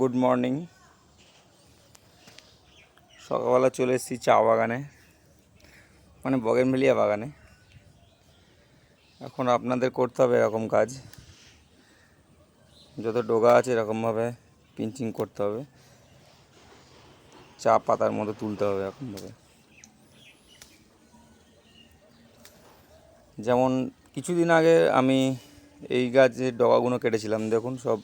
Good morning. সকালবেলা চলে এসেছি চা বাগানে মানে বগেনভেলিয়া বাগানে। এখন আপনাদের করতে হবে এরকম কাজ। যত ডোগা আছে এরকমভাবে পিঞ্চিং করতে হবে। চা পাতার মতো তুলতে হবে এরকমভাবে। যেমন কিছুদিন আগে আমি এই গাছের ডগাগুলো কেটেছিলাম, দেখুন সব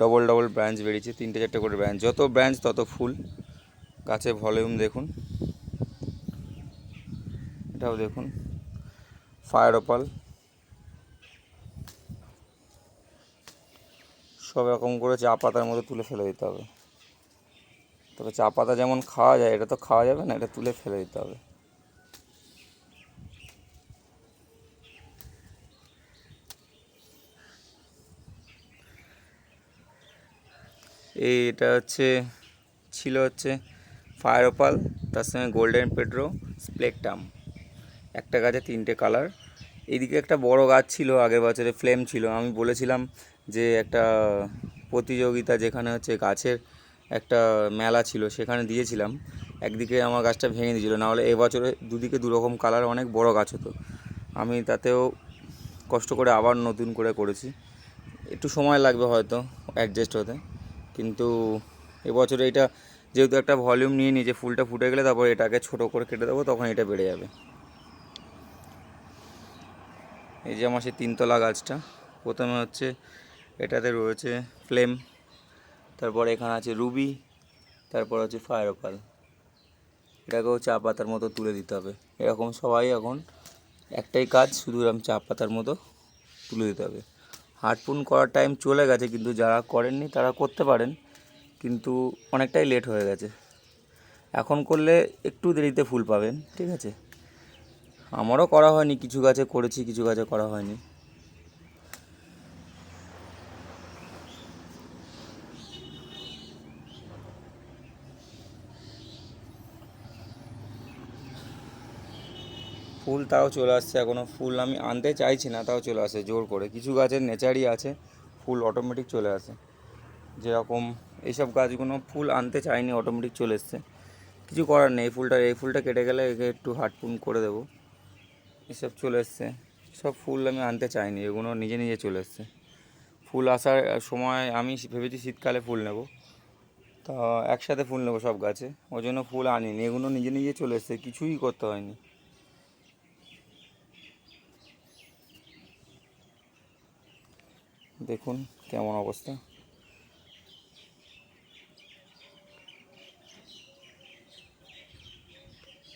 ডবল ডবল ব্রাঞ্চ বেরিয়েছে, তিনটে চারটে করে ব্রাঞ্চ যত ব্রাঞ্চ তত ফুল। গাছের ভলিউম দেখুন। এটাও দেখুন। ফায়ার ওপাল সব রকম করে চা পাতার মতো তুলে ফেলে দিতে হবে। তবে চা পাতা যেমন খাওয়া যায়, এটা তো খাওয়া যাবে না, এটা তুলে ফেলে দিতে হবে। এটা হচ্ছে, ছিল হচ্ছে ফায়ার ওপাল তার সঙ্গে গোল্ডেন পেড্রো স্প্লেকটাম একটা গাছে তিনটে কালার এইদিকে একটা বড় গাছ ছিল, আগের বছরে ফ্লেম ছিল। আমি বলেছিলাম যে একটা প্রতিযোগিতা যেখানে হচ্ছে গাছের একটা মেলা ছিল, সেখানে দিয়েছিলাম। একদিকে আমার গাছটা ভেঙে দিয়েছিল। নাহলে এবছরে দুদিকে দুরকম কালার অনেক বড় গাছ হতো। আমি তাতেও কষ্ট করে আবার নতুন করে করেছি। একটু সময় লাগবে হয়তো অ্যাডজাস্ট হতে। কিন্তু এবছর এটা যেহেতু একটা ভলিউম নিয়ে নিয়েছে ফুলটা ফুটে গেলে তারপর এটাকে ছোট করে কেটে দেবো, তখন এটা বেড়ে যাবে। এই যে আমার সেই তিনতলা গাছটা, প্রথমে হচ্ছে এটাতে রয়েছে ফ্লেম তারপর এখানে আছে রুবি তারপর হচ্ছে ফায়ার ওপাল এটাকেও চা পাতার মতো তুলে দিতে হবে। এরকম সবাই এখন একটাই কাজ, শুধু এরকম চা পাতার মতো তুলে দিতে হবে। হাটপুন করার টাইম চলে গেছে, কিন্তু যারা করেননি তারা করতে পারেন, কিন্তু অনেকটাই লেট হয়ে গেছে। এখন করলে একটু দেরিতে ফুল পাবেন, ঠিক আছে? আমারও করা হয়নি, কিছু গাছে করেছি, কিছু গাছে করা হয়নি। ফুল তাও চলে আসছে এখনও ফুল আমি আনতে চাইছি না, তাও চলে আসে জোর করে। কিছু গাছের নেচারই আছে, ফুল অটোমেটিক চলে আসে। যেরকম এইসব গাছগুলো ফুল আনতে চাইনি অটোমেটিক চলে এসছে। কিছু করার নেই ফুলটা, এই ফুলটা কেটে গেলে একে একটু হাটপুন করে দেবো। এসব চলে এসছে, সব ফুল আমি আনতে চাইনি, এগুলো নিজে নিজে চলে এসছে। ফুল আসার সময় আমি ভেবেছি শীতকালে ফুল নেব। তা একসাথে ফুল নেব সব গাছে ওই জন্য ফুল আনিনি, এগুলো নিজে নিজে চলে এসছে, কিছুই করতে হয়নি। দেখুন কেমন অবস্থা।